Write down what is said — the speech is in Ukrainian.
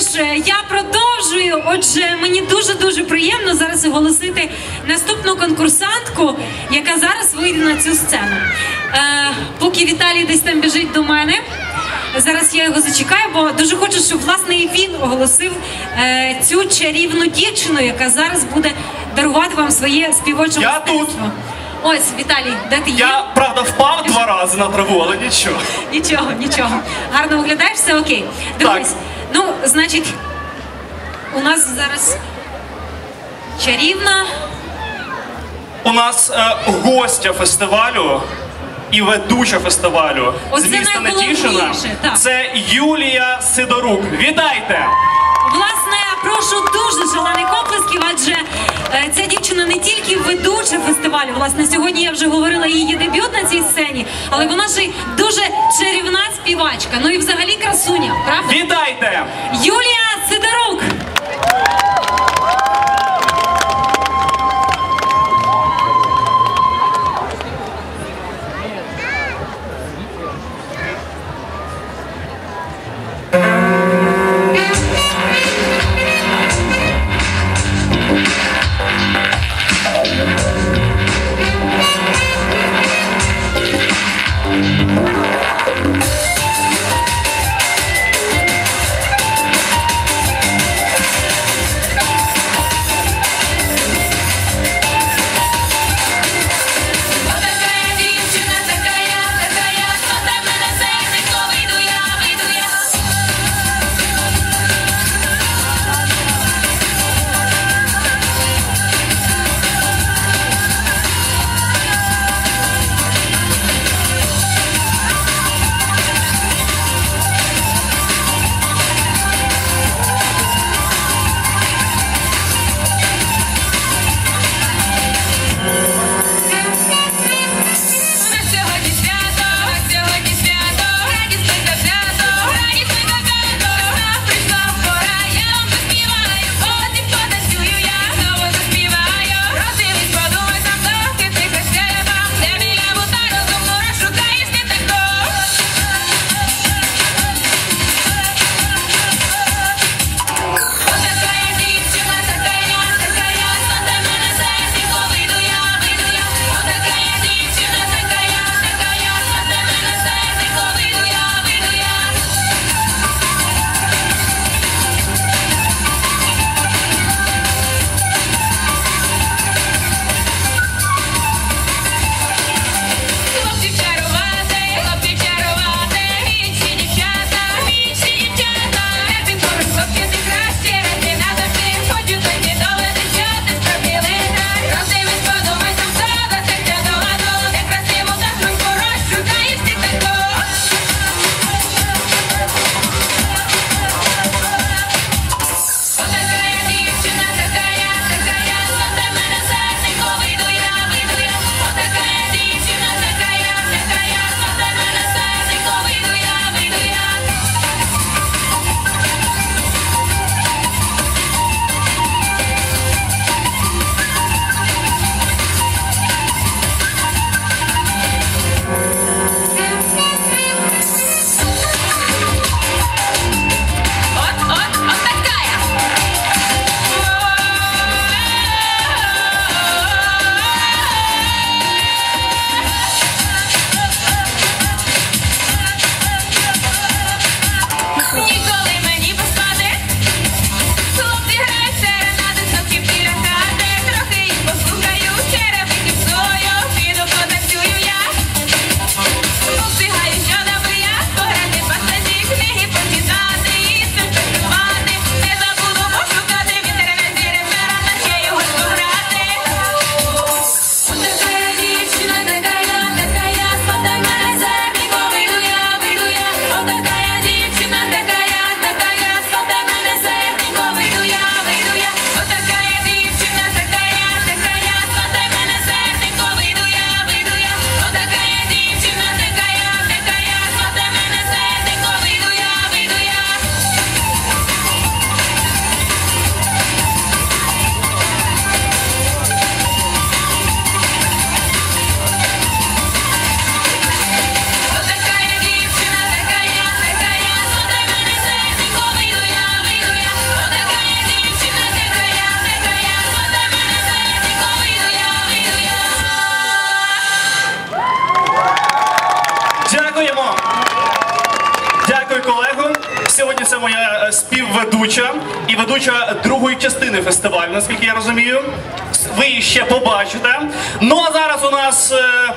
що ж, я продовжую. Отже, мені дуже дуже приємно зараз оголосити наступну конкурсантку, яка зараз вийде на цю сцену. Е, поки Віталій десь там біжить до мене. Зараз я його зачекаю, бо дуже хочу, щоб власне і він оголосив е, цю чарівну дівчину, яка зараз буде дарувати вам своє співоче Я мистецтво. Ось, Віталій, де ти є? Я правда впав два рази на траву, але нічого. Нічого, нічого. Гарно виглядаєш, все окей. Дивись. Ну, значить, у нас зараз чарівна. У нас е, гостя фестивалю і ведуча фестивалю Оце з міста найголовніше, Нетішина. так. Це Юлія Сидорук. Вітайте! Прошу дуже шалених оплесків, адже е, ця дівчина не тільки ведуча фестивалю. Власне, сьогодні я вже говорила її дебют на цій сцені, але вона ж і дуже чарівна співачка. Ну і взагалі красуня, правда? Вітайте! Юлія це моя е, співведуча і ведуча другої частини фестивалю, наскільки я розумію. Ви її ще побачите. Ну а зараз у нас е,